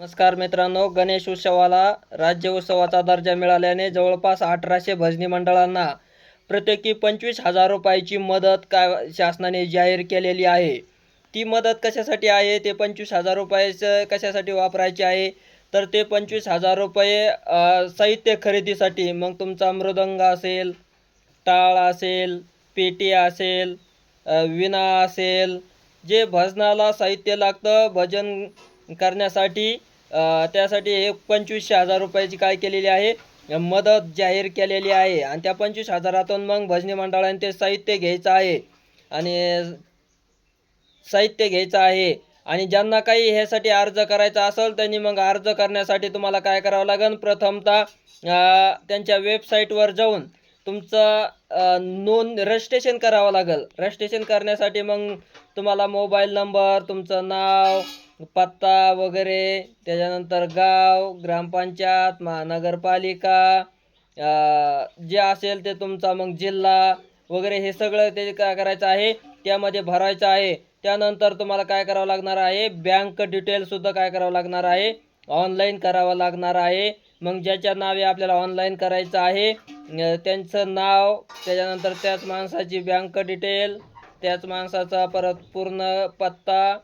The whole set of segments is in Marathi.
नमस्कार मित्रांनो गणेश उत्सवाला राज्य उत्सवाचा दर्जा मिळाल्याने जवळपास अठराशे भजनी मंडळांना प्रत्येकी पंचवीस हजार रुपयाची मदत काय शासनाने जाहीर केलेली आहे. ती मदत कशासाठी आहे? ते पंचवीस हजार रुपयाचं कशासाठी वापरायचे आहे? तर ते पंचवीस हजार रुपये साहित्य खरेदीसाठी. मग तुमचा मृदंग असेल टाळ असेल पेटी असेल विणा असेल जे भजनाला साहित्य लागतं भजन करण्यासाठी त्यासाठी हे पंचवीसशे हजार रुपयाची काय केलेली आहे? मदत जाहीर केलेली आहे. आणि त्या पंचवीस हजारातून मग भजनी मंडळाने ते साहित्य घ्यायचं आहे. आणि साहित्य घ्यायचं आहे. आणि ज्यांना काही ह्यासाठी अर्ज करायचा असेल त्यांनी मग अर्ज करण्यासाठी तुम्हाला काय करावं लागेल? प्रथमतः त्यांच्या वेबसाईटवर जाऊन तुमचं नोंद रजिस्ट्रेशन करावं लागेल. रजिस्ट्रेशन करण्यासाठी मग तुम्हाला मोबाईल नंबर तुमचं नाव पत्ता वगैरे त्याच्यानंतर गाव ग्रामपंचायत महानगरपालिका जे असेल ते तुमचा मग जिल्हा वगैरे हे सगळं ते काय करायचं आहे त्यामध्ये भरायचं आहे. त्यानंतर तुम्हाला काय करावं लागणार आहे बँक डिटेलसुद्धा काय करावं लागणार आहे ऑनलाईन करावं लागणार आहे. मग ज्याच्या नावे आपल्याला ऑनलाईन करायचं आहे त्यांचं नाव त्याच्यानंतर त्याच माणसाची बँक डिटेल त्याच माणसाचा परत पूर्ण पत्ता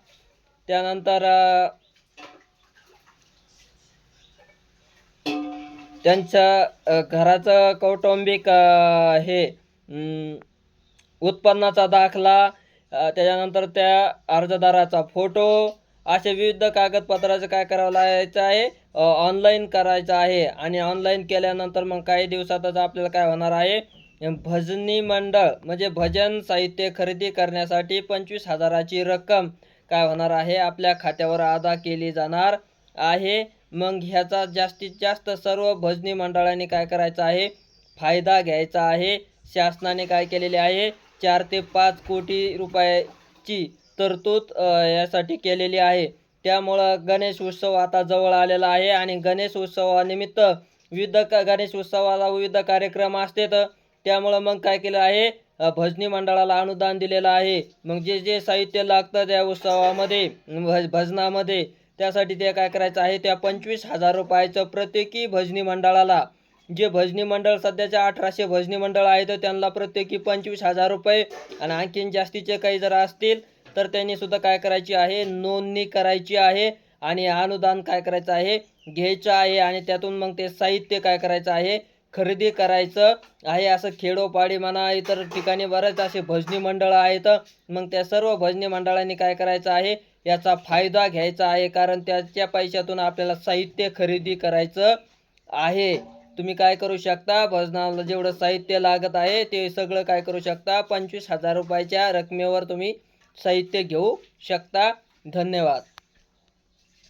त्यानंतर त्यांच्या घराचं कौटुंबिक हे उत्पन्नाचा दाखला त्याच्यानंतर त्या अर्जदाराचा फोटो असे विविध कागदपत्राचं काय करावं लागायचं आहे ऑनलाईन करायचं आहे. आणि ऑनलाईन केल्यानंतर मग काही दिवसातच आपल्याला काय होणार आहे भजनी मंडळ म्हणजे भजन साहित्य खरेदी करण्यासाठी पंचवीस हजाराची रक्कम काय होणार आहे? आपल्या खात्यावर अदा केली जाणार आहे. मग ह्याचा जास्तीत जास्त सर्व भजनी मंडळाने काय करायचं आहे? फायदा घ्यायचा आहे. शासनाने काय केलेले आहे? चार ते पाच कोटी रुपयाची तरतूद यासाठी केलेली आहे. त्यामुळं गणेश उत्सव आता जवळ आलेला आहे आणि गणेश उत्सवानिमित्त विविध क गणेश उत्सवाला विविध कार्यक्रम असतात. त्यामुळं मग काय केलं आहे? भजनी मंडळाला अनुदान दिलेलं आहे. मग जे जे साहित्य लागतं त्या उत्सवामध्ये भज भजनामध्ये त्यासाठी ते काय करायचं आहे त्या पंचवीस हजार रुपयाचं प्रत्येकी भजनी मंडळाला जे भजनी मंडळ सध्याच्या अठराशे भजनी मंडळ आहे तर त्यांना प्रत्येकी पंचवीस हजार रुपये आणि आणखीन जास्तीचे काही जर असतील तर त्यांनी सुद्धा काय करायची आहे नोंदणी करायची आहे आणि अनुदान काय करायचं आहे घ्यायचं आहे आणि त्यातून मग ते साहित्य काय करायचं आहे खरेदी करायचं आहे असं खेडोपाडी म्हणा इतर ठिकाणी बरेच असे भजनी मंडळं आहेत. मग त्या सर्व भजनी मंडळांनी काय करायचं आहे? याचा फायदा घ्यायचा आहे कारण त्याच्या पैशातून आपल्याला साहित्य खरेदी करायचं आहे. तुम्ही काय करू शकता? भजनाला जेवढं साहित्य लागत आहे ते सगळं काय करू शकता? पंचवीस हजार रुपयाच्या रकमेवर तुम्ही साहित्य घेऊ शकता. धन्यवाद.